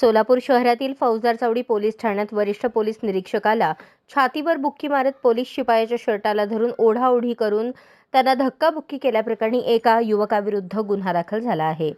सोलापूर शहरातील फौजदार चौडी पोलीस ठाण्यात वरिष्ठ पोलीस निरीक्षकाला छातीवर बुक्की मारत पोलीस शिपायाच्या शर्टाला धरून ओढाओढी करून त्यांना धक्काबुक्की केल्याप्रकरणी एका युवकाविरुद्ध गुन्हा दाखल झाला आहे.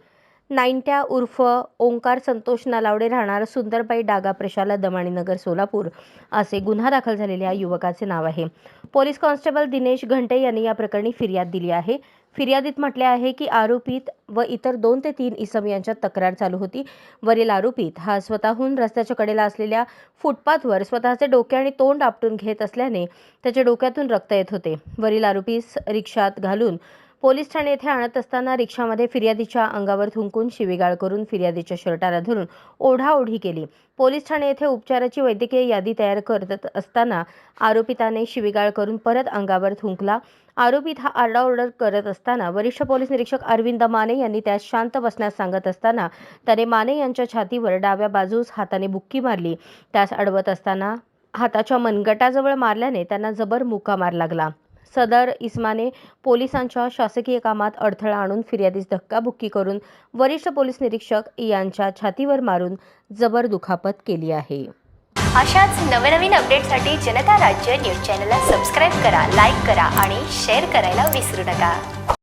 नाईंट्या उर्फ ओंकार संतोष नालावडे राहणार सुंदरबाई डागा प्रशाला दमाणीनगर सोलापूर असे गुन्हा दाखल झालेल्या युवकाचे नाव आहे. पोलीस कॉन्स्टेबल दिनेश घंटे यांनी या प्रकरणी फिर्याद दिली आहे. फिर्यादीत म्हटले आहे की आरोपीत व इतर दोन ते तीन इसम यांच्यात तक्रार चालू होती. वरील आरोपीत हा स्वतःहून रस्त्याच्या कडेला असलेल्या फुटपाथवर स्वतःचे डोके आणि तोंड आपटून घेत असल्याने त्याच्या डोक्यातून रक्त येत होते. वरील आरोपीस रिक्षात घालून पोलीस ठाणे येथे आणत असताना रिक्षामध्ये फिर्यादीच्या अंगावर थुंकून शिवीगाळ करून फिर्यादीच्या शर्टाला धरून ओढाओढी केली. पोलीस ठाणे येथे उपचाराची वैद्यकीय यादी तयार करत असताना आरोपिताने शिवीगाळ करून परत अंगावर थुंकला. आरोपीत हा आरडाओरडा करत असताना वरिष्ठ पोलीस निरीक्षक अरविंद माने यांनी त्यास शांत बसण्यास सांगत असताना त्याने माने यांच्या छातीवर डाव्या बाजूस हाताने बुक्की मारली. त्यास अडवत असताना हाताच्या मनगटाजवळ मारल्याने त्यांना जबर मुका मार लागला. सदर इस्माने पोलिसांच्या शासकीय कामात अडथळा आणून फिर्यादीस धक्काबुक्की करून वरिष्ठ पोलीस निरीक्षक यांच्या छातीवर मारून जबर दुखापत केली आहे. अशाच नवनवीन अपडेटसाठी जनता राज्य न्यूज चॅनलला सबस्क्राईब करा लाईक करा आणि शेअर करायला विसरू नका.